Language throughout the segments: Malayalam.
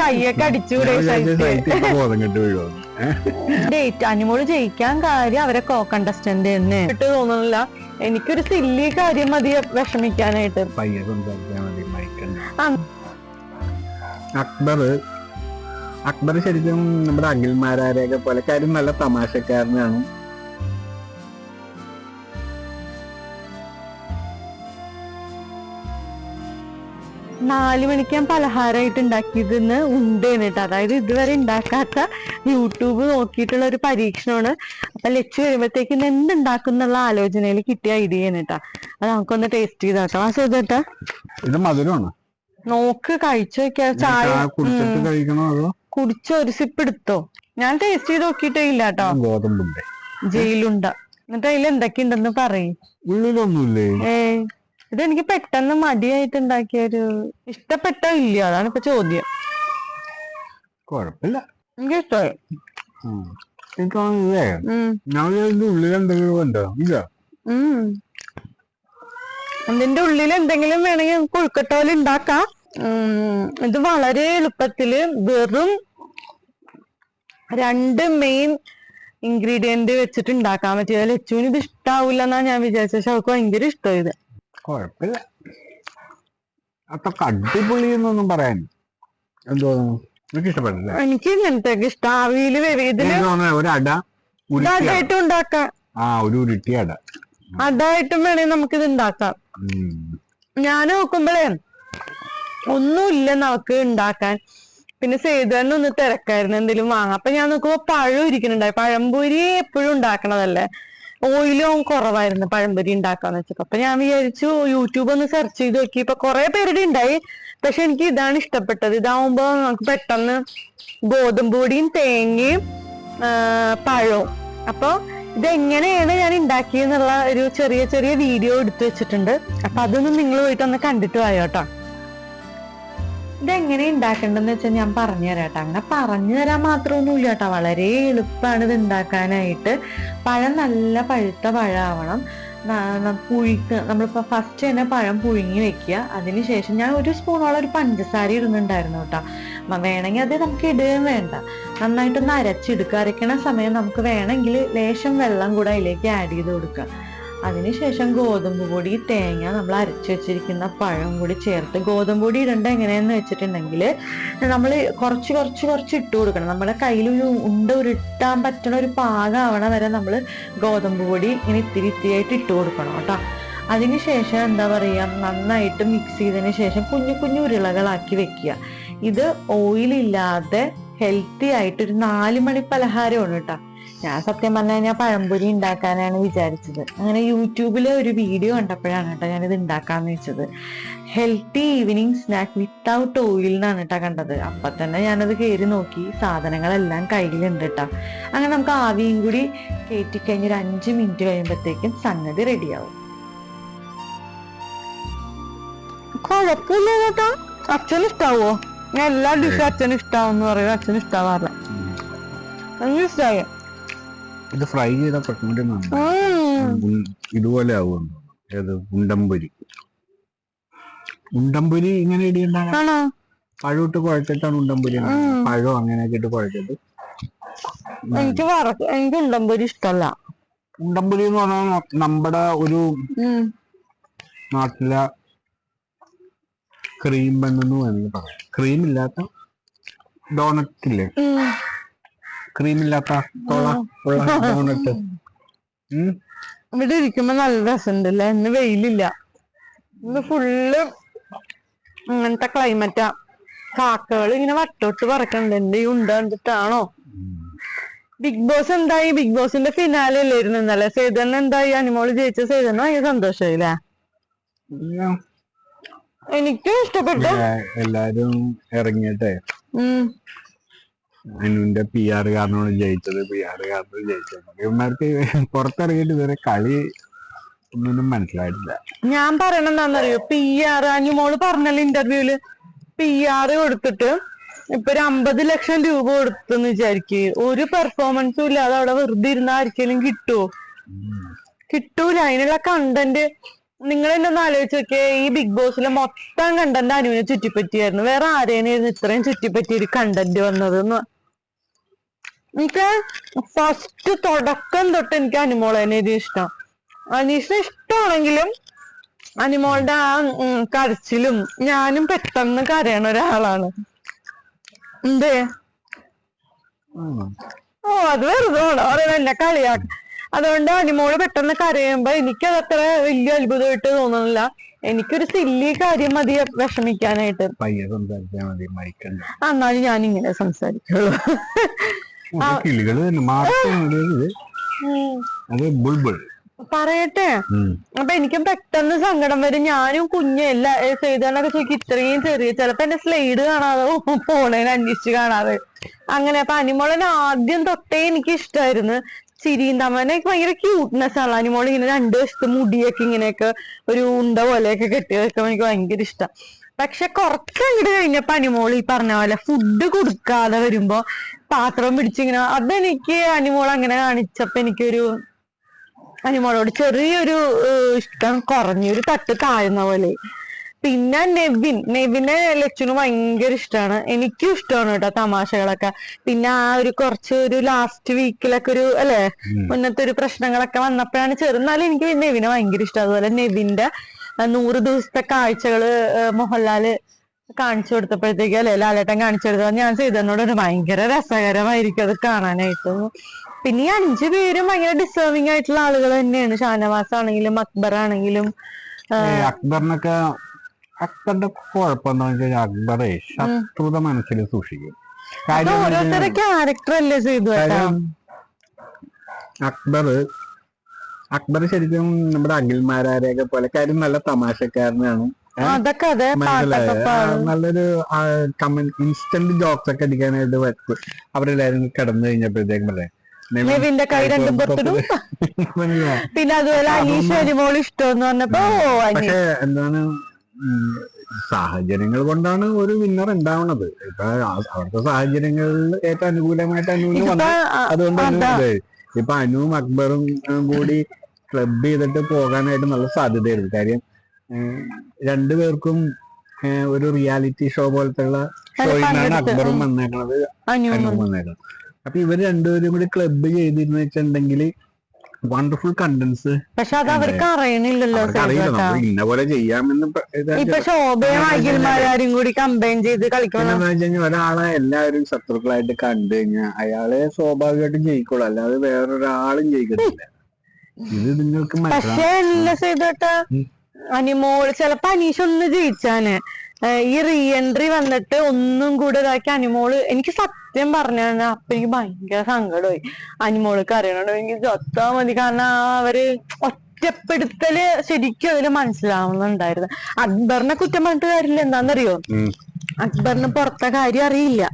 കയ്യൊക്കെ അടിച്ചുകൂടെ ഡേറ്റ് അനുമോൾ ജയിക്കാൻ കാര്യം അവരെ കോ കണ്ടസ്റ്റന്റ് തന്നെ. ഇട്ട് തോന്നുന്നില്ല എനിക്കൊരു സില്ലി കാര്യം മതി വിഷമിക്കാനായിട്ട്. അക്ബർ അക്ബർ ശരിക്കും നമ്മുടെ അഖിൽമാരാരെയൊക്കെ പോലെ കാര്യം നല്ല തമാശക്കാരനാണ്. നാല് മണിക്ക് ഞാൻ പലഹാരമായിട്ട് ഉണ്ടാക്കിയതെന്ന് ഉണ്ടേന്ന് കേട്ടോ. അതായത് ഇതുവരെ ഉണ്ടാക്കാത്ത യൂട്യൂബ് നോക്കിയിട്ടുള്ള ഒരു പരീക്ഷണമാണ്. അപ്പൊ ലക്ഷ്യം വരുമ്പോഴത്തേക്ക് ഇന്ന് എന്തുണ്ടാക്കുന്നുള്ള ആലോചനയിൽ കിട്ടിയ ഐഡിയ കേട്ടാ. അത് നമുക്കൊന്ന് ടേസ്റ്റ് ചെയ്താ കേട്ടോ ആ ചെയ്തേട്ടാ ഇത് മധുരമാണ്. നോക്ക് കഴിച്ചു നോക്കിയാ ചായ കുടിച്ചോ ഒരു സിപ്പ് എടുത്തോ. ഞാൻ ടേസ്റ്റ് ചെയ്ത് നോക്കിയിട്ടേ ഇല്ല കേട്ടോ. ജയിലുണ്ട. എന്നിട്ട് അതിൽ എന്തൊക്കെയുണ്ടെന്ന് പറയും. ഉള്ളിലൊന്നുമില്ലേ? ഏ. ഇതെനിക്ക് പെട്ടെന്ന് മടിയായിട്ട് ഉണ്ടാക്കിയ ഒരു ഇഷ്ടപ്പെട്ടോ ഇല്ലയോ? അതാണ് ഇപ്പൊ ചോദ്യം. കുഴപ്പമില്ല എനിക്ക് ഇഷ്ടമായി ഉം. എനിക്ക് തോന്നുന്നില്ലേ ഉം. ഞാൻ ഇതിന്റെ ഉള്ളിൽ എന്തെങ്കിലും ഉണ്ടോ? ഇല്ല. ഉം. അതിന്റെ ഉള്ളിൽ എന്തെങ്കിലും വേണമെങ്കിൽ നമുക്ക് കൊഴുക്കട്ട പോലെ ഉണ്ടാക്കാം ഇത് വളരെ എളുപ്പത്തിൽ വെറും രണ്ട് മെയിൻ ഇൻഗ്രീഡിയന്റ് വെച്ചിട്ട് ഉണ്ടാക്കാൻ പറ്റിയ ലച്ചുവിന് ഇത് ഇഷ്ടാവൂല എന്നാ ഞാൻ വിചാരിച്ചത് പക്ഷെ അവൾക്ക് ഭയങ്കര ഇഷ്ടമായത് ഇത്. കുഴപ്പമില്ല അത്രയ്ക്ക് അടിപൊളി എന്നൊന്നും പറയാൻ എന്തോ എനിക്ക് ഇഷ്ടപ്പെട്ടില്ല എനിക്ക് ഇങ്ങനത്തെ ഇഷ്ടം. ആവിയിൽ വരും. ഇതിൽ എനിക്ക് തോന്നുന്നത് ഒരു അട. ഉരുട്ടി അട. ഉണ്ടാക്കാം. ആ ഒരു ഉരുട്ടി അട. നമുക്കിത് ഉണ്ടാക്കാം. ഉം. ഞാൻ നോക്കുമ്പോഴേ ഒന്നുമില്ല നമുക്ക് ഉണ്ടാക്കാൻ. പിന്നെ സേതുവന്നെ ഒന്ന് തിരക്കായിരുന്നു. എന്തെങ്കിലും വാങ്ങാം. അപ്പൊ ഞാൻ നോക്കുമ്പോ പഴം ഇരിക്കുന്നുണ്ടായി. പഴംപൊരി എപ്പോഴും ഉണ്ടാക്കണതല്ലേ? ഓയിലും കുറവായിരുന്നു പഴംപൊരി ഉണ്ടാക്കാന്ന് വെച്ചപ്പോ. അപ്പൊ ഞാൻ വിചാരിച്ചു യൂട്യൂബ് ഒന്ന് സെർച്ച് ചെയ്ത് നോക്കി. ഇപ്പൊ കുറെ പേരുടെ ഉണ്ടായി. പക്ഷെ എനിക്ക് ഇതാണ് ഇഷ്ടപ്പെട്ടത്. ഇതാവുമ്പോ നമുക്ക് പെട്ടെന്ന് ഗോതമ്പ് പൊടിയും തേങ്ങയും പഴവും. അപ്പൊ ഇതെങ്ങനെയാണ് ഞാൻ ഉണ്ടാക്കിയെന്നുള്ള ഒരു ചെറിയ ചെറിയ വീഡിയോ എടുത്തു വെച്ചിട്ടുണ്ട്. അപ്പൊ അതൊന്നും നിങ്ങൾ പോയിട്ട് ഒന്ന് കണ്ടിട്ട് വായോ കേട്ടോ ഇതെങ്ങനെ ഉണ്ടാക്കേണ്ടതെന്ന് വെച്ചാൽ ഞാൻ പറഞ്ഞു തരാം കേട്ടോ അങ്ങനെ പറഞ്ഞു തരാൻ മാത്രമൊന്നുമില്ല കേട്ടോ വളരെ എളുപ്പമാണ് ഇത് ഉണ്ടാക്കാനായിട്ട് പഴം നല്ല പഴുത്ത പഴമാവണം. പുഴുക്ക് നമ്മളിപ്പോൾ ഫസ്റ്റ് തന്നെ പഴം പുഴുങ്ങി വെക്കുക. അതിനുശേഷം ഞാൻ ഒരു സ്പൂണോളം ഒരു പഞ്ചസാര ഇടുന്നുണ്ടായിരുന്നു കേട്ടോ. വേണമെങ്കിൽ അത് നമുക്ക് ഇടുകയും വേണ്ട. നന്നായിട്ടൊന്ന് അരച്ചെടുക്കുക. അരയ്ക്കണ സമയം നമുക്ക് വേണമെങ്കിൽ ലേശം വെള്ളം കൂടെ അതിലേക്ക് ആഡ് ചെയ്ത് കൊടുക്കുക. അതിനുശേഷം ഗോതമ്പ് പൊടി തേങ്ങ നമ്മൾ അരച്ച് വെച്ചിരിക്കുന്ന പഴം കൂടി ചേർത്ത് ഗോതമ്പ് പൊടി ഇടേണ്ട എങ്ങനെയാന്ന് വെച്ചിട്ടുണ്ടെങ്കിൽ നമ്മൾ കുറച്ച് കുറച്ച് കുറച്ച് ഇട്ട് കൊടുക്കണം. നമ്മുടെ കയ്യിൽ ഒരു ഉണ്ട ഉരുട്ടാൻ പറ്റണ ഒരു പാകമാവണ വരെ നമ്മൾ ഗോതമ്പ് പൊടി ഇങ്ങനെ ഇത്തിരി ഇത്തിരി ആയിട്ട് ഇട്ട് കൊടുക്കണം കേട്ടോ. അതിനുശേഷം എന്താ പറയുക നന്നായിട്ട് മിക്സ് ചെയ്തതിന് ശേഷം കുഞ്ഞു കുഞ്ഞു ഉരുളകളാക്കി വെക്കുക. ഇത് ഓയിലില്ലാതെ ഹെൽത്തി ആയിട്ട് ഒരു നാല് മണി പലഹാരമാണ് കേട്ടോ. ഞാൻ സത്യം പറഞ്ഞു കഴിഞ്ഞാൽ പഴംപൊരി ഉണ്ടാക്കാനാണ് വിചാരിച്ചത്. അങ്ങനെ യൂട്യൂബിലെ ഒരു വീഡിയോ കണ്ടപ്പോഴാണ് കേട്ടോ ഞാനിത് ഉണ്ടാക്കാന്ന് വെച്ചത്. Healthy evening snack without oil എന്നാണ് കേട്ടോ കണ്ടത്. അപ്പൊ തന്നെ ഞാനത് കയറി നോക്കി. സാധനങ്ങളെല്ലാം കയ്യിലുണ്ട് കേട്ടോ അങ്ങനെ നമുക്ക് ആവിയും കൂടി കയറ്റി കഴിഞ്ഞ് ഒരു അഞ്ച് മിനിറ്റ് കഴിയുമ്പോഴത്തേക്കും സംഗതി റെഡിയാവും. കുഴപ്പമില്ല കേട്ടോ അച്ഛന് ഇഷ്ടാവോ? ഞാൻ എല്ലാ ഡിഷും അച്ഛന് ഇഷ്ടാവും അച്ഛനും പറയും. അച്ഛന് ഇഷ്ടാവാറില്ല. എനിക്ക് ഇഷ്ടായി ഇത് ഫ്രൈ ചെയ്ത പെട്ടെന്ന് ഇതുപോലെ ആവും. ഏത്? ഉണ്ടംപൊരി ഉണ്ടംപൊരി ഇങ്ങനെ ഇടിയുണ്ടാകാൻ ആണോ? പഴമിട്ട് കുഴച്ചിട്ടാണ് ഉണ്ടംപൊരി പഴം അങ്ങനെയൊക്കെ ഇട്ട് കുഴച്ചിട്ട്. എനിക്ക് എനിക്ക് ഉണ്ടംപൊരി ഇഷ്ടല്ല. ഉണ്ടംപൊരി എന്ന് പറഞ്ഞാൽ നമ്മുടെ ഒരു. നാട്ടിലെ ക്രീം ബണ്ണെന്ന് വേണമെങ്കിൽ പറയാം. ക്രീം ഇല്ലാത്ത ഡോണറ്റ് ഇല്ലേ? ഉം. ക്രീം ഇല്ലാത്ത തൊള ഉള്ള ഡോണറ്റ് ഉം. ഇവിടെ ഇരിക്കുമ്പോ നല്ല രസമുണ്ട് അല്ലേ ഇന്ന് വെയിലില്ല. ഇന്ന് ഫുള്ള് അങ്ങനത്തെ ക്ലൈമറ്റാ കാക്കകൾ ഇങ്ങനെ വട്ടോട്ട് പറക്കണ്ട്. എന്റെ ഈ ഉണ്ട കണ്ടിട്ടാണോ? ബിഗ് ബോസ് എന്തായി? ബിഗ് ബോസിന്റെ ഫിനാലെ അല്ലായിരുന്നു ഇന്നലെ. സേതന്നെ എന്തായി? അനിമോൾ ജയിച്ച സേതന് ഭയങ്കര സന്തോഷമായില്ലേ എനിക്കും ഇഷ്ടപ്പെട്ടു. എല്ലാരും ഇറങ്ങിയിട്ടേ ഉം. അനുവിന്റെ പി ആർ കാരനാണ് ജയിച്ചത് പി ആർ കാരനാണ് ജയിച്ചത്. ഇവന്മാർക്ക് പുറത്തിറങ്ങിയിട്ട് ഇതുവരെ കളി ഒന്നും മനസ്സിലായിട്ടില്ല. ഞാൻ പറയണെന്താണെന്നറിയോ പി ആർ അനിമോൾ പറഞ്ഞല്ലോ ഇന്റർവ്യൂൽ പി ആർ കൊടുത്തിട്ട് ഇപ്പൊ ഒരു അമ്പത് ലക്ഷം രൂപ കൊടുത്തെന്ന് വിചാരിക്ക്. ഒരു പെർഫോമൻസും ഇല്ലാതെ അവിടെ വെറുതെ ഇരുന്ന ആർക്കെങ്കിലും കിട്ടുവോ? കിട്ടൂല. അതിനുള്ള കണ്ടന്റ് നിങ്ങൾ എന്നൊന്ന് ആലോചിച്ച് നോക്കിയേ ഈ ബിഗ് ബോസിലെ മൊത്തം കണ്ടന്റ് അനുവിനെ ചുറ്റിപ്പറ്റിയായിരുന്നു. വേറെ ആരേനായിരുന്നു ഇത്രയും ചുറ്റിപ്പറ്റി ഒരു കണ്ടന്റ് വന്നത് എനിക്ക് ഫസ്റ്റ് തുടക്കം തൊട്ട് എനിക്ക് അനുമോളേനെ ഇഷ്ടം. അനീഷിനെ ഇഷ്ടമാണെങ്കിലും അനിമോളുടെ ആ കരച്ചിലും ഞാനും പെട്ടെന്ന് കരയണ ഒരാളാണ്. എന്തേ? ഓ അത് വെറുതെ എന്നെ കളിയാക്ക അതുകൊണ്ട് അനിമോൾ പെട്ടെന്ന് കരയുമ്പോ എനിക്കത് അത്ര വലിയ അത്ഭുതമായിട്ട് തോന്നുന്നില്ല എനിക്കൊരു സില്ലി കാര്യം മതി വിഷമിക്കാനായിട്ട്. പയ്യെ സംസാരിച്ചാൽ മതി ആ, എന്നാലും ഞാൻ ഇങ്ങനെ സംസാരിക്കുള്ളൂ കിളികൾ തന്നെ മാർച്ച് ഉം. അത് ബുൾബുൾ. പറയട്ടെ. അപ്പൊ എനിക്കും പെട്ടെന്ന് സങ്കടം വരും. ഞാനും കുഞ്ഞ് എല്ലാ ചെയ്തോണ്ടൊക്കെ ചോദിക്കും ഇത്രയും ചെറിയ ചിലപ്പോ എന്റെ സ്ലൈഡ് കാണാതെ പോണേനെ അന്വേഷിച്ച് കാണാതെ. അങ്ങനെ അപ്പൊ അനിമോളൻ ആദ്യം തൊട്ടേ എനിക്ക് ഇഷ്ടമായിരുന്നു ചിരിയും തമ്മനെ ഭയങ്കര ക്യൂട്ട്നെസ് ആണ്. അനിമോൾ ഇങ്ങനെ രണ്ടു വശത്ത് മുടിയൊക്കെ ഇങ്ങനെയൊക്കെ ഒരു ഉണ്ട പോലെയൊക്കെ കെട്ടി വെക്കാൻ എനിക്ക് ഭയങ്കര ഇഷ്ടം. പക്ഷെ കുറച്ച് അങ്ങോട്ട് കഴിഞ്ഞപ്പോ അനിമോൾ ഈ പറഞ്ഞ പോലെ ഫുഡ് കൊടുക്കാതെ വരുമ്പോ പാത്രം പിടിച്ചിങ്ങനെ അതെനിക്ക് അനിമോൾ അങ്ങനെ കാണിച്ചപ്പോ എനിക്കൊരു അനിമോളോട് ചെറിയൊരു ഇഷ്ടം കുറഞ്ഞു ഒരു തട്ട് താഴ്ന്ന പോലെ. പിന്നെ നെവിൻ നെവിനെ ലച്ചുന് ഭയങ്കര ഇഷ്ടമാണ് എനിക്കും ഇഷ്ടമാണ് കേട്ടോ തമാശകളൊക്കെ. പിന്നെ ആ ഒരു കുറച്ച് ഒരു ലാസ്റ്റ് വീക്കിലൊക്കെ ഒരു അല്ലെ മുന്നത്തെ ഒരു പ്രശ്നങ്ങളൊക്കെ വന്നപ്പോഴാണ് ചെറുന്നാലും എനിക്ക് നെവിനെ ഭയങ്കര ഇഷ്ടം. അതുപോലെ നെവിന്റെ നൂറ് ദിവസത്തെ കാഴ്ചകൾ മോഹൻലാൽ കാണിച്ചു കൊടുത്തപ്പോഴത്തേക്ക് അല്ലെ ലാലേട്ടൻ കാണിച്ചു കൊടുത്താൽ ഞാൻ ചെയ്തതിനോട് ഒരു ഭയങ്കര രസകരമായിരിക്കും അത് കാണാനായിട്ട്. പിന്നെ ഈ അഞ്ചു പേരും ഭയങ്കര ഡിസേർവിംഗ് ആയിട്ടുള്ള ആളുകൾ തന്നെയാണ്. ഷാനവാസ് ആണെങ്കിലും അക്ബർ ആണെങ്കിലും അക്ബറിനൊക്കെ അക്ബറിന്റെ കുഴപ്പം എന്താ വെച്ചാൽ അക്ബറെ ശത്രുത മനസ്സിൽ സൂക്ഷിക്കും. അക്ബർ അക്ബർ ശരിക്കും നമ്മുടെ അഖിൽമാരാരെയൊക്കെ പോലെ കാര്യം നല്ല തമാശക്കാരനാണ്. നല്ലൊരു കമന്റ് ഇൻസ്റ്റന്റ് ജോക്സ് ഒക്കെ അടിക്കാനായിട്ട് പറ്റും അവരെല്ലാരും കിടന്നു കഴിഞ്ഞപ്പോഴത്തേക്കും കൈ രണ്ടും പുറത്തിടും? പിന്നെ അതുപോലെ അനീഷ് ഇഷ്ടം എന്ന് പറഞ്ഞപ്പോ എന്താണ് സാഹചര്യങ്ങൾ കൊണ്ടാണ് ഒരു വിന്നർ ഉണ്ടാവുന്നത് ഇപ്പൊ അവരുടെ അവിടുത്തെ സാഹചര്യങ്ങളിൽ ഏറ്റവും അനുകൂലമായിട്ട് അനുകൂലം വന്നു അതുകൊണ്ട്. ഇപ്പൊ അനുവും അക്ബറും കൂടി ക്ലബ് ചെയ്തിട്ട് പോകാനായിട്ട് നല്ല സാധ്യതയുണ്ട് കാര്യം രണ്ടുപേർക്കും ഒരു റിയാലിറ്റി ഷോ പോലത്തെ ഉള്ള ഷോയിലാണ് അക്ബറും വന്നേക്കുന്നത് വന്നേക്കണത്. അനു അനുവും വന്നേക്കണത്. അപ്പൊ ഇവർ രണ്ടുപേരും കൂടി ക്ലബ് ചെയ്തിരുന്നു വെച്ചിട്ടുണ്ടെങ്കിൽ വണ്ടർഫുൾ കണ്ടൻസ് പക്ഷെ അത് അവർക്ക് അറിയണില്ലല്ലോ ഇന്ന പോലെ ചെയ്യാമെന്ന് ഇപ്പൊ ശോഭയും അഖിൽമാരും കൂടി കമ്പൈൻ ചെയ്ത് കളിക്കണം. ഒരാളെ എല്ലാവരും ശത്രുക്കളായിട്ട് കണ്ടു കഴിഞ്ഞാൽ അയാളെ സ്വാഭാവികമായിട്ടും ജയിക്കുള്ളൂ. അല്ലാതെ വേറൊരാളും ജയിക്കത്തില്ല. ഇത് നിങ്ങൾക്ക് പക്ഷേ സേതുവേട്ടാ ഉം. അനിമോൾ ചിലപ്പോ അനീഷ് ഒന്ന് ജയിച്ചാന്. ഈ റീ എൻട്രി വന്നിട്ട് ഒന്നും കൂടെ ഇതാക്കി അനിമോൾ എനിക്ക് സത്യം പറഞ്ഞു അപ്പൊ എനിക്ക് ഭയങ്കര സങ്കടമായി. അനിമോൾക്ക് അറിയണോ എനിക്ക് ചത്താ മതി. കാരണം അവർ ഒറ്റപ്പെടുത്തൽ ശരിക്കും അതിൽ മനസ്സിലാവുന്നുണ്ടായിരുന്നു. അക്ബറിനെ കുറ്റം പറഞ്ഞിട്ട് കാര്യമില്ല. എന്താണെന്നറിയോ? അക്ബറിന് പുറത്തെ കാര്യം അറിയില്ല.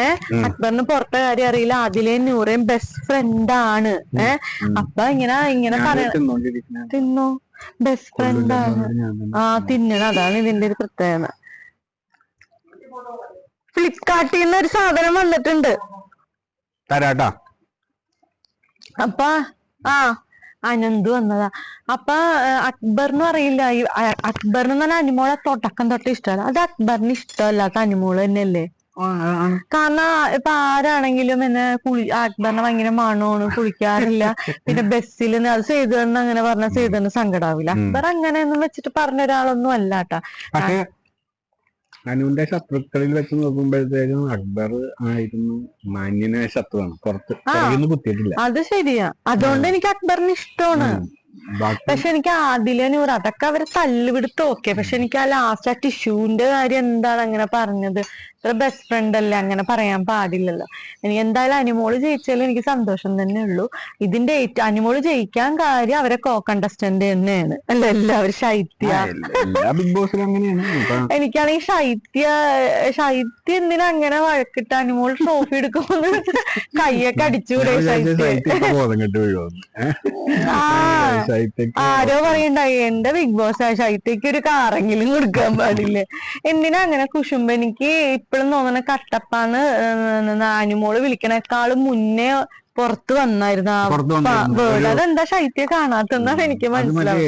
ഏ? അക്ബറിന് പുറത്തെ കാര്യം അറിയില്ല. അതിലെ നൂറേം ബെസ്റ്റ് ഫ്രണ്ട് ആണ്. ഏ? അപ്പൊ ഇങ്ങനെ ഇങ്ങനെ പറയണ തിന്നോ? ബെസ്റ്റ് ഫ്രണ്ട് ആണ്. ആ തിന്നണം അതാണ് ഇതിന്റെ ഒരു പ്രത്യേകത. ഫ്ലിപ്കാർട്ടിൽ നിന്ന് ഒരു സാധനം വന്നിട്ടുണ്ട്. തരാട്ടാ. അപ്പ ആ അനന്ത് വന്നതാ. അപ്പൊ അക്ബർന്ന് അറിയില്ല അക്ബറിന് എന്ന് പറഞ്ഞാൽ അനിമോളെ തൊട്ടക്കം തൊട്ട് ഇഷ്ടമല്ല. അത് അക്ബറിന് ഇഷ്ടമല്ലാത്ത അനുമോൾ തന്നെയല്ലേ. കാരണം ഇപ്പൊ ആരാണെങ്കിലും എന്നെ കുളി അക്ബറിനെ ഭയങ്കര മണമാണ് കുളിക്കാറില്ല. പിന്നെ ബസ്സിൽ അത് ചെയ്തു തന്നെ അങ്ങനെ പറഞ്ഞ തന്നെ സങ്കടാവില്ല. അക്ബർ അങ്ങനെയൊന്നും വെച്ചിട്ട് പറഞ്ഞ ഒരാളൊന്നും അല്ല കേട്ടാ പക്ഷെ അനുവിന്റെ ശത്രുക്കളിൽ വെച്ച് നോക്കുമ്പോഴത്തേക്കും അക്ബർ ആയിരുന്നു മാന്യനായ ശത്രുവാണ്. പുറത്ത് പുറകിന്ന് കുത്തിയിട്ടില്ല. അത് ശരിയാ. അതുകൊണ്ട് എനിക്ക് അക്ബറിന് ഇഷ്ടമാണ്. പക്ഷെ എനിക്ക് ആദില നൂറ് അതൊക്കെ അവർ തല്ലുപിടുത്തം ഓക്കെ. പക്ഷെ എനിക്ക് ആ ലാസ്റ്റ് ആ ടിഷ്യൂന്റെ കാര്യം എന്താണ് അങ്ങനെ പറഞ്ഞത്? ഇത്ര ബെസ്റ്റ് ഫ്രണ്ട് അല്ലേ? അങ്ങനെ പറയാൻ പാടില്ലല്ലോ. എനിക്ക് എന്തായാലും അനിമോൾ ജയിച്ചാലും എനിക്ക് സന്തോഷം തന്നെ ഉള്ളൂ. ഇതിന്റെ ഏറ്റവും അനിമോൾ ജയിക്കാൻ കാര്യം അവരെ കോ കണ്ടസ്റ്റന്റ് തന്നെയാണ്. അല്ല? എല്ലാവരും ശൈത്യ. ബിഗ് അങ്ങനെയാണ്. എനിക്കാണെങ്കിൽ ശൈത്യ ശൈത്യ എന്തിനാ അങ്ങനെ വഴക്കിട്ട് അനിമോൾ ട്രോഫി എടുക്കുമെന്ന് കയ്യൊക്കെ അടിച്ചുകൂടെ ശൈത്യ. ആ. ആരോ പറയണ്ടായി എന്റെ ബിഗ് ബോസ് ശൈത്യക്ക് ഒരു കാറെങ്കിലും കൊടുക്കാൻ പാടില്ലേ? എന്തിനാ അങ്ങനെ കുശുമ്പ? എനിക്ക് ഇപ്പോഴും തോന്നണ കട്ടപ്പാന്ന് നാനുമോൾ വിളിക്കണേക്കാളും മുന്നേ പുറത്ത് വന്നായിരുന്നു ആ. വേർഡ് അതെന്താ ശൈത്യ കാണാത്തെന്നാണ് എനിക്ക് മനസ്സിലാവും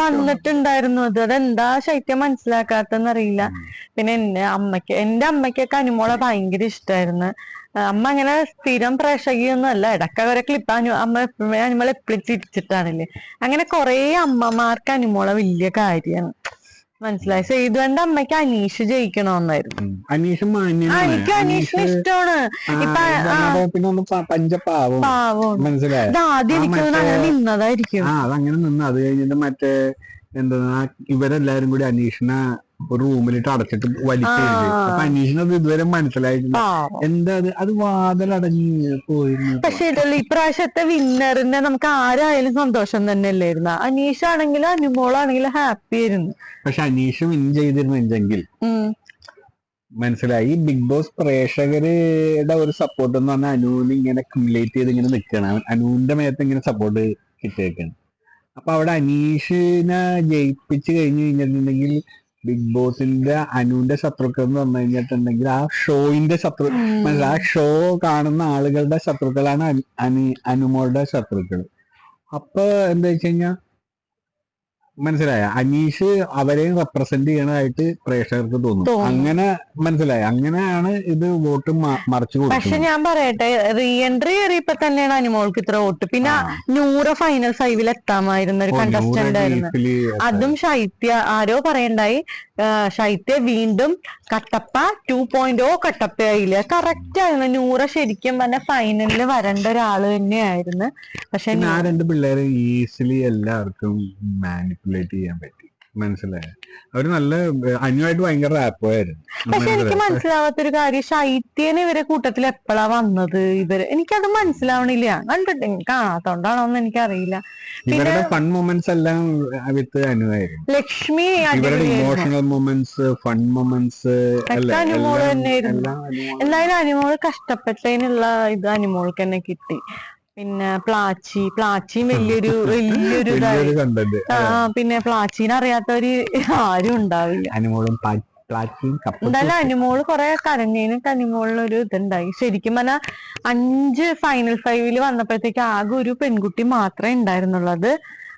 വന്നിട്ടുണ്ടായിരുന്നു അത്. അതെന്താ ശൈത്യം മനസ്സിലാക്കാത്തെന്നറിയില്ല പിന്നെ എന്റെ അമ്മയ്ക്ക് എന്റെ അമ്മയ്ക്കൊക്കെ അനുമോളെ ഭയങ്കര ഇഷ്ടായിരുന്നു. ആ, അമ്മ അങ്ങനെ സ്ഥിരം പ്രേക്ഷകിയൊന്നും അല്ല. ഇടയ്ക്ക് അവരെ ക്ലിപ്പ് അമ്മ അനുമോളെ എപ്പോഴും ചിരിച്ചിട്ടാണല്ലേ. അങ്ങനെ കൊറേ അമ്മമാർക്ക് അനിമോളെ വലിയ കാര്യമാണ് മനസ്സിലായി? സേതുവിന്റെ അമ്മയ്ക്ക് അനീഷ് ജയിക്കണമെന്നായിരുന്നു അനീഷ് എനിക്ക് അനീഷിന് ഇഷ്ടമാണ്. ഇപ്പൊ പഞ്ചപാവം. പാവം. മനസ്സിലായോ? ആദ്യം ആ, എനിക്ക് തോന്നുന്നു മറ്റേ- അങ്ങനെ നിന്നതായിരിക്കും. ആ അതങ്ങനെ നിന്ന്. അത് കഴിഞ്ഞിട്ട് മറ്റേ എന്താ ഇവരെല്ലാരും കൂടി അനീഷിനെ ഒരു റൂമിലിട്ട് അടച്ചിട്ട് വലിച്ചെഴുതി. അപ്പൊ അനീഷിനത് ഇതുവരെ മനസ്സിലായിട്ടില്ല. എന്താ അത്? അത് വാതിലടഞ്ഞ് പോയിരുന്നു. പക്ഷെ ഇതല്ല ഇപ്രാവശ്യത്തെ വിന്നറിനെ നമുക്ക് ആരായാലും സന്തോഷം തന്നെ അല്ലായിരുന്നു അനീഷ് ആണെങ്കിലും അനുമോളാണെങ്കിലും ഹാപ്പി ആയിരുന്നു. പക്ഷെ അനീഷ് വിൻ ചെയ്തിരുന്നെങ്കിൽ. മനസ്സിലായി? ബിഗ് ബോസ് പ്രേക്ഷകരുടെ ഒരു സപ്പോർട്ട് എന്ന് പറഞ്ഞാൽ അനുവിന് ഇങ്ങനെ അക്യുമുലേറ്റ് ചെയ്ത് ഇങ്ങനെ നിൽക്കണം അനുവിന്റെ മേത്ത് ഇങ്ങനെ സപ്പോർട്ട് കിട്ടിയേക്കാണ് അപ്പൊ അവിടെ അനീഷിനെ ജയിപ്പിച്ച് കഴിഞ്ഞു കഴിഞ്ഞിട്ടുണ്ടെങ്കിൽ ബിഗ് ബോസിന്റെ അനുവിന്റെ ശത്രുക്കൾ എന്ന് പറഞ്ഞു കഴിഞ്ഞിട്ടുണ്ടെങ്കിൽ ആ ഷോയിന്റെ ശത്രു ആ ഷോ കാണുന്ന ആളുകളുടെ ശത്രുക്കളാണ് അനു അനി അനുമോളുടെ ശത്രുക്കൾ. അപ്പൊ എന്താ വെച്ച് കഴിഞ്ഞാ മനസ്സിലായ? അനീഷ് അവരെയും റെപ്രസെന്റ് ചെയ്യണതായിട്ട് പ്രേക്ഷകർക്ക് തോന്നും. അങ്ങനെ മനസ്സിലായ. അങ്ങനെയാണ് ഇത് വോട്ട് മറിച്ചു കൊടുത്തത് പക്ഷെ ഞാൻ പറയട്ടെ റീ എൻട്രി കയറിയപ്പോ തന്നെയാണ് അനുമോൾക്ക് ഇത്ര വോട്ട്. പിന്നെ. നൂറ് ഫൈനൽ ഫൈവിൽ എത്താമായിരുന്ന ഒരു കണ്ടസ്റ്റന്റ് ആയിരുന്നു അതും ശൈത്യ ആരോ പറയണ്ടായി. ശൈത്യ വീണ്ടും കട്ടപ്പ ടു പോയിന്റ് ഓ കട്ടപ്പയായില്ല? കറക്റ്റ് ആയിരുന്നു. നൂറ ശരിക്കും പറഞ്ഞ ഫൈനലിൽ വരേണ്ട ഒരാൾ തന്നെയായിരുന്നു. പക്ഷെ ആ രണ്ട് പിള്ളേരെ ഈസിലി എല്ലാവർക്കും മാനിപ്പുലേറ്റ് ചെയ്യാൻ പറ്റി. മനസ്സിലായ? അവർ നല്ല അനുവായിട്ട് ഭയങ്കര റാപ്പായിരുന്നു പക്ഷെ എനിക്ക് മനസ്സിലാവാത്തൊരു കാര്യം ശൈത്യന് ഇവരെ കൂട്ടത്തിൽ എപ്പോഴാ വന്നത് ഇവർ? എനിക്കത് മനസ്സിലാവണില്ല. കണ്ടിട്ട് എനിക്ക് കാണാത്തോണ്ടാണോന്ന് എനിക്കറിയില്ല. ഇവരുടെ ഫൺ മൊമെന്റ്സ് എല്ലാം വിത്ത് അനുവായിരുന്നു ലക്ഷ്മി ഇവരുടെ emotional moments fun moments Anumol തന്നെയായിരുന്നു. എന്തായാലും അനിമോൾ കഷ്ടപ്പെട്ടതിനുള്ള ഇത് അനുമോൾക്ക് തന്നെ കിട്ടി. പിന്നെ പ്ലാച്ചി പ്ലാച്ചിയും വലിയൊരു വലിയൊരു ഇതായി. ആ പിന്നെ പ്ലാച്ചീനെ അറിയാത്തവര് ആരും ഉണ്ടാവില്ല. അനുമോളും എന്തായാലും അനുമോൾ കൊറേ കരഞ്ഞതിനൊക്കെ അനുമോളിനൊരു ഇതുണ്ടായി. ശരിക്കും പറഞ്ഞാൽ അഞ്ച് ഫൈനൽ ഫൈവിൽ വന്നപ്പോഴത്തേക്ക് ആകെ ഒരു പെൺകുട്ടി മാത്രമേ ഉണ്ടായിരുന്നുള്ളൂ. അത്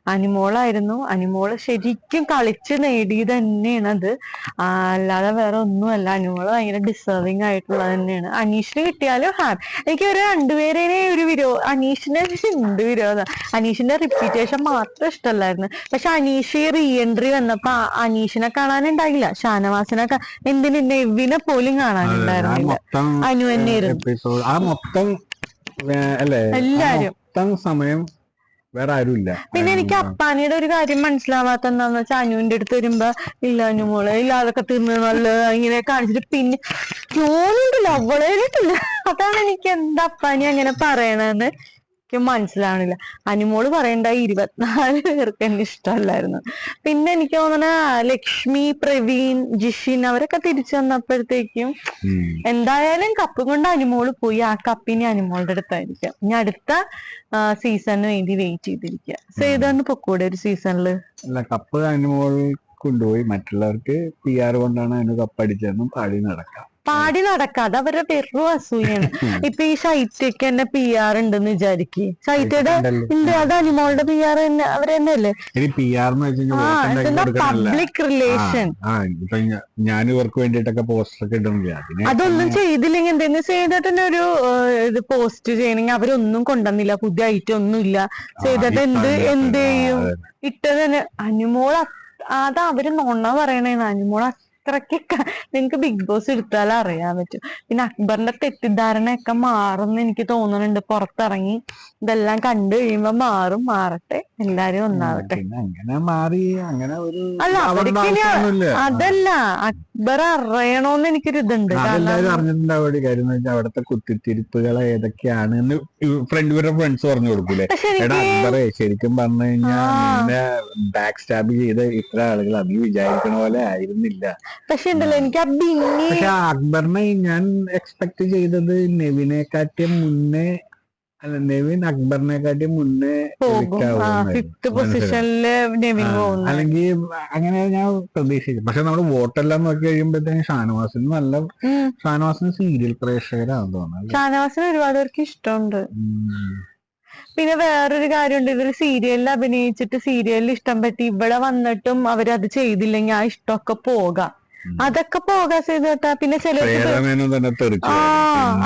അനിമോളായിരുന്നു. അനിമോൾ ശരിക്കും കളിച്ച് നേടിയത് തന്നെയാണ് അത്. അല്ലാതെ വേറെ ഒന്നുമല്ല. അനിമോൾ ഭയങ്കര ഡിസേർവിങ് ആയിട്ടുള്ളത് തന്നെയാണ്. അനീഷിന് കിട്ടിയാലും ഹാപ്പി എനിക്ക് ഒരു രണ്ടുപേരെ ഒരു വിരോ അനീഷിന്റെ എന്ത് വിരോധം. അനീഷിന്റെ റിപ്പീറ്റേഷൻ മാത്രം ഇഷ്ടമല്ലായിരുന്നു. പക്ഷെ അനീഷ് റീ എൻട്രി വന്നപ്പോ അനീഷിനെ കാണാനുണ്ടായില്ല. ഷാനവാസിനെ എന്തിന് നെവിനെ പോലും കാണാനുണ്ടായിരുന്നില്ല. അനു മൊത്തം അല്ലേ? എല്ലാരും. സമയം വേറെ ആരുമില്ല. പിന്നെ എനിക്ക് അപ്പാനിയുടെ ഒരു കാര്യം മനസ്സിലാവാത്ത എന്താന്ന് വെച്ചാൽ അനുവിന്റെ അടുത്ത് വരുമ്പോ ഇല്ല അനുമോളെ ഇല്ല അതൊക്കെ തിന്ന് നല്ല ഇങ്ങനെ കാണിച്ചിട്ട് പിന്നെ തോന്നിയിട്ടില്ല അവളെ അതാണ് എനിക്ക് എന്താ അപ്പാനി അങ്ങനെ പറയണെന്ന് എനിക്ക് മനസ്സിലാവണില്ല. അനുമോൾ പറയണ്ട ഇരുപത്തിനാല് പേർക്ക് എന്നെ ഇഷ്ടമല്ലായിരുന്നു. പിന്നെ എനിക്ക് തോന്നണ ലക്ഷ്മി പ്രവീൺ ജിഷിൻ അവരൊക്കെ തിരിച്ചു വന്നപ്പോഴത്തേക്കും എന്തായാലും കപ്പ് കൊണ്ട് അനുമോൾ പോയി. ആ കപ്പിനെ അനുമോളുടെ അടുത്തായിരിക്കാം. ഇനി അടുത്ത സീസണിന് വേണ്ടി വെയിറ്റ് ചെയ്തിരിക്കുക സേതാണ് പൊക്കൂടെ ഒരു സീസണിൽ അല്ല കപ്പ് അനുമോൾ കൊണ്ടുപോയി. മറ്റുള്ളവർക്ക് പി ആർ കൊണ്ടാണ് അതിന് കപ്പടിച്ചതെന്നും പാടി നടക്കാം. പാടി നടക്കാതെ അവരുടെ വെറും അസൂയാണ്. ഇപ്പൊ ഈ ശൈത്യക്ക് തന്നെ പി ആർ ഉണ്ടെന്ന് വിചാരിക്കും. ശൈത്യയുടെ ഇല്ല ഉണ്ട് അത് അനിമോളുടെ പി ആർ തന്നെ അവർ തന്നെ അല്ലേ പി ആർ എന്ന് വെച്ച് കഴിഞ്ഞാൽ ആ വോട്ട് ഉണ്ടാക്കി എന്താ കൊടുക്കാനല്ല പബ്ലിക് റിലേഷൻ ഞാൻ ഇവർക്ക് വേണ്ടിട്ടൊക്കെ പോസ്റ്റർ ഒക്കെ ഇടുന്നില്ല? അതിന് അതൊന്നും ചെയ്തില്ലെങ്കിൽ എന്തെങ്കിലും ചെയ്തിട്ട് ഒരു ഇത് പോസ്റ്റ് ചെയ്യണമെങ്കിൽ അവരൊന്നും കൊണ്ടുവന്നില്ല. പുതിയ ഐറ്റം ഒന്നും ഇല്ല. ചെയ്തിട്ട് എന്ത് എന്ത് ചെയ്യും? ഇട്ടത് തന്നെ. അനുമോൾ അത് അത് അവർ നോണ പറയണേന്ന്. അനുമോൾ അത്രയ്ക്ക് നിങ്ങക്ക് ബിഗ് ബോസ് എടുത്താൽ അറിയാൻ പറ്റും. പിന്നെ അക്ബറിന്റെ തെറ്റിദ്ധാരണയൊക്കെ മാറും എനിക്ക് തോന്നുന്നുണ്ട്. പുറത്തിറങ്ങി ഇതെല്ലാം കണ്ടു കഴിയുമ്പോ മാറും മാറട്ടെ. എല്ലാരും ഒന്നാവട്ടെ. അങ്ങനെ മാറി അങ്ങനെ ഒരു അല്ല, അവർക്ക് അതല്ല അക്ബർ അറിയണോന്ന് എനിക്കൊരു ഇതുണ്ട് കാരണം അറിഞ്ഞിട്ടുണ്ടാവും ഒരു കാര്യം അവിടുത്തെ കുത്തിത്തിരിപ്പുകൾ ഏതൊക്കെയാണ് എന്ന് ഫ്രണ്ട് ഇവരുടെ ഫ്രണ്ട്സ് പറഞ്ഞു കൊടുക്കൂലേ. എടാ അക്ബറെ ശരിക്കും പറഞ്ഞു കഴിഞ്ഞാൽ. ബാക്ക് സ്റ്റാബ് ചെയ്ത ഇത്ര ആളുകൾ അത് വിചാരിക്കണ പോലെ ആയിരുന്നില്ല. പക്ഷെ ഉണ്ടല്ലോ എനിക്ക് പക്ഷെ അക്ബറിനെ ഞാൻ എക്സ്പെക്ട് ചെയ്തത് നെവിനെ കാട്ടിയ മുന്നേ അല്ല നെവിൻ അക്ബറിനെ കാട്ടിയ മുന്നേ ഫിഫ്ത്? പൊസിഷനിൽ നെവിൻ പോകുന്നു അല്ലെങ്കിൽ അങ്ങനെ ഞാൻ പ്രതീക്ഷിച്ചു പക്ഷെ നമ്മൾ വോട്ടെല്ലാം നോക്കി കഴിയുമ്പോഴത്തേക്കും ഷാനവാസിന് നല്ല. ഷാനവാസിന് സീരിയൽ പ്രേക്ഷകരാണെന്ന് തോന്നുന്നു ഷാനവാസിന് ഒരുപാട് പേർക്ക് ഇഷ്ടമുണ്ട്. പിന്നെ വേറൊരു കാര്യമുണ്ട് ഇവർ സീരിയലിൽ അഭിനയിച്ചിട്ട് സീരിയലിൽ ഇഷ്ടം പറ്റി ഇവിടെ വന്നിട്ടും അവരത് ചെയ്തില്ലെങ്കിൽ ആ ഇഷ്ടമൊക്കെ പോകാം. അതൊക്കെ പോകാ ചെയ്തോട്ടാ. പിന്നെ ചിലർക്ക് ആ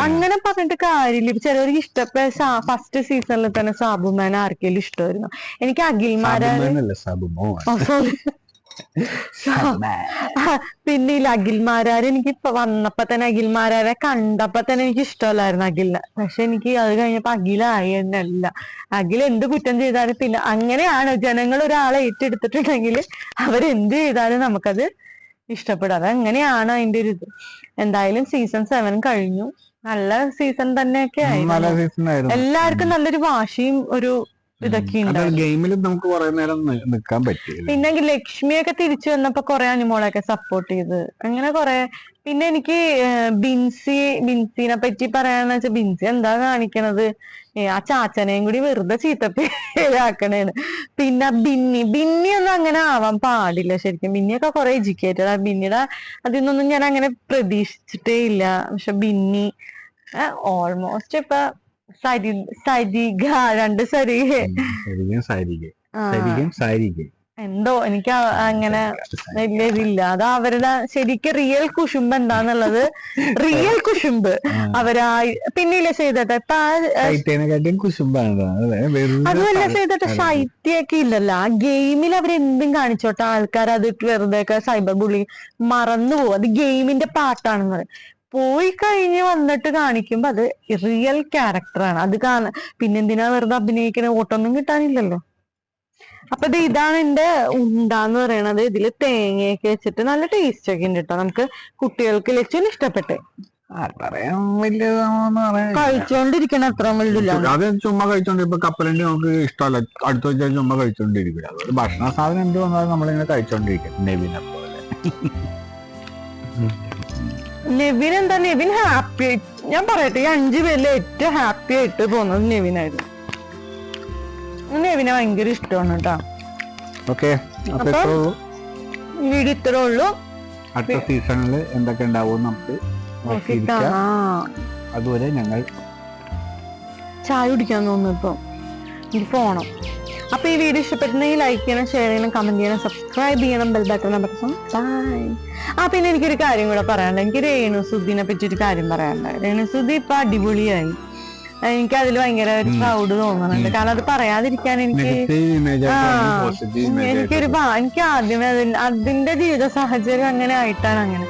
അങ്ങനെ പറഞ്ഞിട്ട് കാര്യമില്ല. ചിലവർക്ക് ഇഷ്ടപ്പെട്ട ഫസ്റ്റ് സീസണിൽ തന്നെ സാബുമാൻ ആർക്കെങ്കിലും ഇഷ്ടമായിരുന്നു? എനിക്ക് അഖിൽമാരാ ഓ സോറി പിന്നെ ഇല്ല അഖിൽമാരാർ എനിക്ക് ഇപ്പൊ വന്നപ്പോ തന്നെ അഖിൽമാരാരെ കണ്ടപ്പോ തന്നെ എനിക്ക് ഇഷ്ടമല്ലായിരുന്നു അഖിലിനെ. പക്ഷെ എനിക്ക് അത് കഴിഞ്ഞപ്പോ അഖിലായി എന്നല്ല അഖിൽ എന്ത് കുറ്റം ചെയ്താലും പിന്നെ അങ്ങനെയാണ്. ജനങ്ങൾ ഒരാളെ ഏറ്റെടുത്തിട്ടുണ്ടെങ്കിൽ അവരെന്ത് ചെയ്താലും നമുക്കത് ഇഷ്ടപ്പെടും. അതങ്ങനെയാണ് അങ്ങനെയാണ് അതിന്റെ ഒരു ഇത്? എന്തായാലും സീസൺ സെവൻ കഴിഞ്ഞു. നല്ല സീസൺ തന്നെയൊക്കെ ആയിരുന്നു. എല്ലാവർക്കും നല്ലൊരു വാശിയും ഒരു ഇതൊക്കെ ഗെയിമിൽ നമുക്ക് കുറെ നേരം പിന്നെ ലക്ഷ്മിയൊക്കെ തിരിച്ചു വന്നപ്പോ കൊറേ അനുമോളൊക്കെ സപ്പോർട്ട് ചെയ്ത്. അങ്ങനെ കൊറേ പിന്നെ എനിക്ക് ബിൻസി ബിൻസിനെ പറ്റി പറയാന്ന് വെച്ചാൽ ബിൻസി എന്താ കാണിക്കണത്? ആ ചാച്ചനെയും കൂടി വെറുതെ ചീത്തപ്പേരാക്കണേണ് പിന്നെ ബിന്നി ബിന്നി ഒന്നും അങ്ങനെ ആവാൻ പാടില്ല ശരിക്കും. ബിന്നിയൊക്കെ കുറെ എഡ്യൂക്കേറ്റഡ്. ആ ബിന്നിയുടെ അതിൽ നിന്നൊന്നും ഞാൻ അങ്ങനെ പ്രതീക്ഷിച്ചിട്ടേ ഇല്ല. പക്ഷെ ബിന്നി ഓൾമോസ്റ്റ് ഇപ്പൊ സരി സരിക രണ്ട് സരിക ശരിക്കും സാരിക ആ, ശരിക്കും സാരിക എന്തോ എനിക്ക് അങ്ങനെ വലിയ ഇതില്ല. അത് അവരുടെ ശരിക്കും റിയൽ കുശുമ്പ് എന്താന്നുള്ളത് റിയൽ കുശുമ്പ്. അവരായി പിന്നില്ല ചെയ്തട്ടെ. ഇപ്പൊ അതുമല്ല ചെയ്തട്ടെ ശൈത്യൊക്കെ ഇല്ലല്ലോ. ആ ഗെയിമിൽ അവരെന്തും കാണിച്ചോട്ടെ. ആൾക്കാർ അത് വെറുതെ ഒക്കെ സൈബർ ബുള്ളി മറന്നു പോകും. അത് ഗെയിമിന്റെ പാട്ടാണെന്ന്. പറയും പോയി കഴിഞ്ഞ് വന്നിട്ട് കാണിക്കുമ്പോ അത് റിയൽ ക്യാരക്ടറാണ് അത് കാണ പിന്നെന്തിനാ വെറുതെ അഭിനയിക്കണ? ഓട്ടൊന്നും കിട്ടാനില്ലല്ലോ. അപ്പൊ ഇത് ഇതാണ് എന്റെ ഉണ്ടാന്ന് പറയണത്. ഇതിൽ തേങ്ങയൊക്കെ വെച്ചിട്ട് നല്ല ടേസ്റ്റ് ഒക്കെ ഉണ്ട് കേട്ടോ നമുക്ക് കുട്ടികൾക്ക് ലക്ഷ്യം ഇഷ്ടപ്പെട്ടെ. അത്രയും കഴിച്ചോണ്ടിരിക്കണ അത്ര വലുതില്ല അത് ചുമ്മാ കഴിച്ചോണ്ട് ഇപ്പൊ കപ്പലണ്ടി നമുക്ക് ഇഷ്ടമല്ല. അടുത്ത വെച്ചാൽ ചുമ്മാ കഴിച്ചോണ്ടിരിക്കില്ല അതുകൊണ്ട് ഭക്ഷണ സാധനം എന്ത് വന്നാലും നമ്മളിങ്ങനെ കഴിച്ചോണ്ടിരിക്കും. നെവിനെ പോലെ. നെവിൻ എന്താ? നെവിൻ ഹാപ്പി ഞാൻ പറയട്ടെ ഈ അഞ്ചു പേരിൽ ഏറ്റവും ഹാപ്പി ആയിട്ട് പോകുന്നത് നെവിനായിരുന്നു. നെവിനെ ഭയങ്കര ഇഷ്ടമാണ് കേട്ടോ. ഓക്കെ അപ്പൊ ഇത്രേ ഉള്ളൂ വീട് ഇത്രേ ഉള്ളൂ. അടുത്ത സീസണിൽ എന്തൊക്കെ ഉണ്ടാവും നമുക്ക് നോക്കിയിരിക്കാം അതുവരെ ഞങ്ങൾ ചായ കുടിക്കാൻ തോന്നുന്നു ഇപ്പൊ. എനിക്ക് പോണം. അപ്പൊ ഈ വീഡിയോ ഇഷ്ടപ്പെട്ടെങ്കിൽ ലൈക്ക് ചെയ്യണം ഷെയർ ചെയ്യണം കമന്റ് ചെയ്യണം സബ്സ്ക്രൈബ് ചെയ്യണം ബെൽ ബട്ടൺ അമർത്തണം ബൈ ആ പിന്നെ എനിക്കൊരു കാര്യം കൂടെ പറയാനുണ്ട്. എനിക്ക് രേണുസുദ്ദീനെ പറ്റി ഒരു കാര്യം പറയാനുണ്ട്. രേണുസുദ്ദി ഇപ്പൊ അടിപൊളിയായി. എനിക്ക് അതിൽ ഭയങ്കര ഒരു പ്രൗഡ് തോന്നുന്നുണ്ട്. കാരണം അത് പറയാതിരിക്കാൻ എനിക്ക് എനിക്കൊരു എനിക്ക് ആദ്യമേ അതിന്റെ ജീവിത സാഹചര്യം അങ്ങനെ ആയിട്ടാണ് അങ്ങനെ.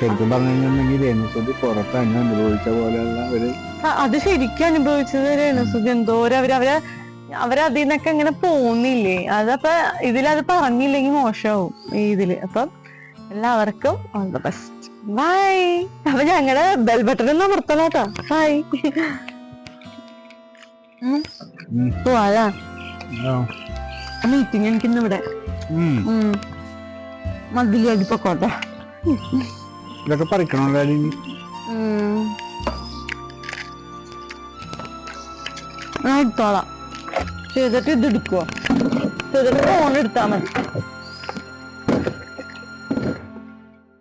ശരിക്കും പറഞ്ഞു കഴിഞ്ഞിട്ടുണ്ടെങ്കിൽ രേണുസുതി പുറത്ത് തന്നെ അനുഭവിച്ച പോലെയുള്ള ഒരു അത് ശരിക്കും അനുഭവിച്ചത് രേണുസുതി. എന്തോരം അവർ അവരെ അവരതിൽ നിന്നൊക്കെ ഇങ്ങനെ പോകുന്നില്ലേ അതപ്പ ഇതിലത് പറഞ്ഞില്ലെങ്കിൽ മോശമാവും ഈ ഇതിൽ. അപ്പൊ എല്ലാവർക്കും ഓൾ ദ ബെസ്റ്റ് ബൈ അപ്പൊ ഞങ്ങളുടെ ബെൽ ബട്ടൺ ഒന്ന് അമർത്തണം കേട്ടോ. ബൈ ഉം. പോവാ ആ. മീറ്റിംഗ് എനിക്കിന്ന് ഇവിടെ ഉം. മതിലി അടിപ്പൊക്കോട്ടെ ഇതൊക്കെ പറിക്കണോ എടുത്തോളാം. ചെയ്തിട്ട് ഇത് എടുക്കുവോ? ചെയ്തിട്ട് ഫോൺ എടുത്താ മതി.